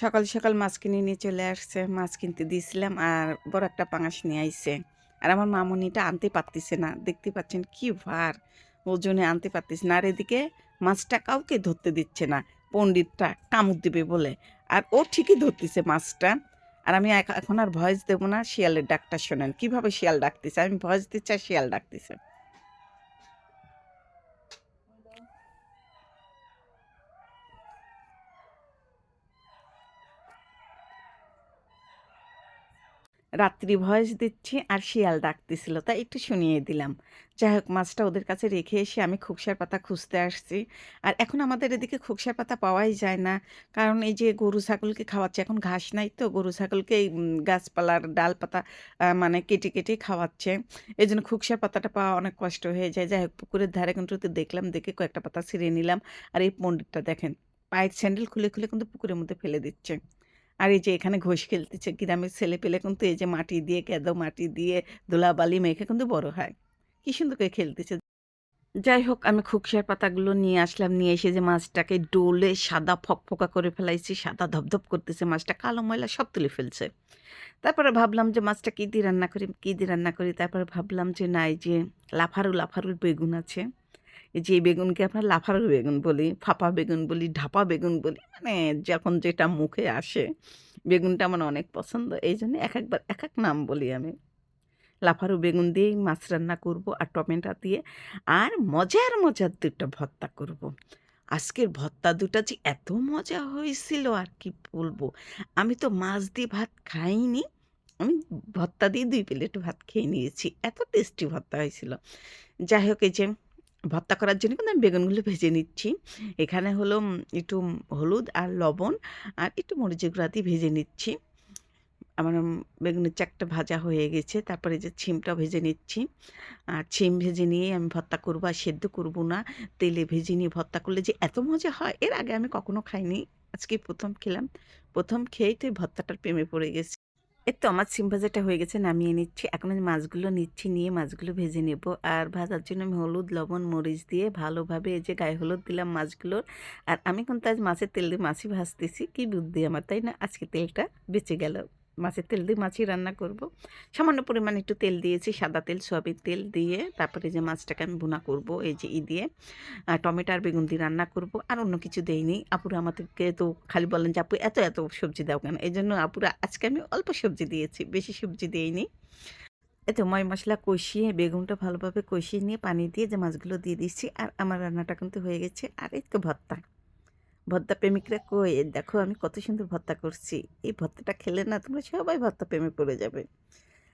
সকাল সকাল মাছ কিনে নিয়ে চলে আসছে। মাছ কিনতে দিয়েছিলাম আর বড় একটা পাঙাশ নিয়ে আইছে। আর আমার মামুনিটা আনতে পারতেছে না। দেখতে পাচ্ছেন কি ভার, ওজনে আনতে পারতেছে না। আর এদিকে মাছটা কাউকে ধরতে দিচ্ছে না। পণ্ডিতটা কামড় দিবে বলে। আর ও ঠিকই ধরতেছে মাছটা। আর আমি এখন আর ভয়েস দেবো না। শিয়ালের ডাকটা শোনেন। কীভাবে শিয়াল ডাকতেছে? আমি ভয়েস দিচ্ছি আর শিয়াল ডাকতেছে। রাত্রি ভয়েস দিচ্ছি আর শিয়াল ডাকতেছিল, তাই একটু শুনিয়ে দিলাম। যাই হোক মাছটা ওদের কাছে রেখে এসে আমি খুকসার পাতা খুঁজতে আসছি। আর এখন আমাদের এদিকে খুকসার পাতা পাওয়াই যায় না। কারণ এই যে গরু, ছাগলকে খাওয়াচ্ছে, এখন ঘাস নাই তো, গরু, ছাগলকে এই গাছপালার ডাল পাতা মানে কেটে কেটে খাওয়াচ্ছে। এই জন্য খুকসার পাতাটা পাওয়া অনেক কষ্ট হয়ে যায়। যাই হোক পুকুরের ধারে কিন্তু দেখলাম, দেখে কয়েকটা পাতা ছিঁড়ে নিলাম। আর এই পণ্ডিতটা দেখেন, পায়ের স্যান্ডেল খুলে খুলে কিন্তু পুকুরের মধ্যে ফেলে দিচ্ছে। আর এই যে এখানে ঘোষ খেলতেছে, গ্রামের ছেলে পেলে কিন্তু এই যে মাটি দিয়ে, কেদো মাটি দিয়ে, ধুলাবালি মেখে কিন্তু বড় হয়। কি সুন্দর করে খেলতেছে। যাই হোক, আমি খুকসার পাতাগুলো নিয়ে আসলাম, নিয়ে এসে যে মাছটাকে ডোলে সাদা ফকফকা করে ফেলাইছি, সাদা ধপধপ করতেছে মাছটা, কালো ময়লা সব তুলে ফেলছে। তারপরে ভাবলাম যে মাছটা কী দিয়ে রান্না করি, কী দিয়ে রান্না করি? তারপরে ভাবলাম যে না এই যে লাফারু লাফারুর বেগুন আছে। যে বেগুনকে আমরা লাফারু বেগুন বলি, ফাঁপা বেগুন বলি, ঢাপা বেগুন বলি মানে যখন যেটা মুখে আসে, বেগুনটা আমার অনেক পছন্দ। এই জন্য এক একবার এক এক নাম বলি আমি। লাফারু বেগুন দিয়েই মাছ রান্না করব আর টমেটো দিয়ে আর মজার মজার দুটো ভর্তা করব। আজকের ভর্তা দুটা যে এত মজা হয়েছিল, আর কি বলব? আমি তো মাছ দিয়ে ভাত খাইনি, আমি ভর্তা দিয়ে দুই প্লেট ভাত খেয়ে নিয়েছি। এত টেস্টি ভর্তা হয়েছিল। যাই হোক, এই যে ভর্তা করার জন্য কিন্তু আমি বেগুনগুলো ভেজে নিচ্ছি। এখানে হলো একটু হলুদ আর লবণ আর একটু মরিচের গুঁড়া দিয়ে ভেজে নিচ্ছি। আমার বেগুনের চাকটা ভাজা হয়ে গেছে, তারপরে যে ছিমটা ভেজে নিচ্ছি। আর ছিম ভেজে নিয়ে আমি ভর্তা করব আর সেদ্ধ করব না। তেলে ভেজে নিয়ে ভর্তা করলে যে এত মজা হয়, এর আগে আমি কখনো খাইনি। আজকে প্রথম খেলাম। প্রথম খেয়েই তো ভর্তাটার প্রেমে পড়ে গেছি। এই তো আমার সিম ভাজাটা হয়ে গেছে, নামিয়ে নিচ্ছি। এখন আমি মাছগুলো নিচ্ছি, নিয়ে মাছগুলো ভেজে নেব। আর ভাজার জন্য আমি হলুদ, লবণ, মরিচ দিয়ে ভালোভাবে এই যে গায়ে হলুদ দিলাম মাছগুলোর। আর আমি কিন্তু আজ মাছের তেল দিয়ে মাছই ভাজতেছি। কি বুদ্ধি আমার, তাই না? আজকে তেলটা বেঁচে গেল। মাছের তেল দিয়ে মাছই রান্না করব। সামান্য পরিমাণ একটু তেল দিয়েছি, সাদা তেল, সয়াবিন তেল দিয়ে। তারপরে যে মাছটাকে আমি ভুনা করব, এই যে ই দিয়ে। টমেটো আর বেগুন দিয়ে রান্না করব। আর অন্য কিছু দেইনি। আপুরা আমাদেরকে তো খালি বলেন যে, আপু, এত এত সবজি দাও কেন? এই জন্য আপুরা আজকে আমি অল্প সবজি দিয়েছি, বেশি সবজি দিইনি। এতে ময় মশলা কষিয়ে, বেগুনটা ভালোভাবে কষিয়ে নিয়ে পানি দিয়ে যে মাছগুলো দিয়ে দিচ্ছি, আর আমার রান্নাটা কিন্তু হয়ে গেছে। আর এই তো ভর্তা। ভর্তা প্রেমিকরা কই? দেখো আমি কত সুন্দর ভর্তা করছি। এই ভর্তাটা খেলে না তোমরা সবাই ভর্তা প্রেমে পড়ে যাবে।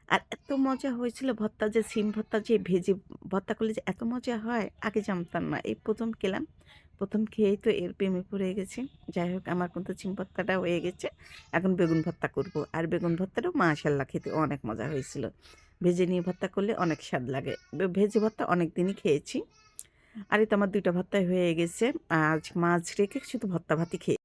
আর এত মজা হয়েছিল ভর্তা যে, সিম ভর্তা যে, ভেজে ভর্তা করলে যে এত মজা হয়, আগে জানতাম না। এই প্রথম খেলাম, প্রথম খেয়েই তো এর প্রেমে পড়ে গেছি। যাই হোক, আমার কিন্তু সিম ভর্তাটা হয়ে গেছে। এখন বেগুন ভর্তা করব। আর বেগুন ভর্তাটাও মাশাল্লাহ খেতে অনেক মজা হয়েছিল। ভেজে নিয়ে ভর্তা করলে অনেক স্বাদ লাগে। ভেজে ভর্তা অনেক দিনই খেয়েছি। আর তোমার আমার দুইটা ভর্তাই হয়ে গেছে। আজ মাছ রেখে শুধু ভর্তা ভাতি খেয়ে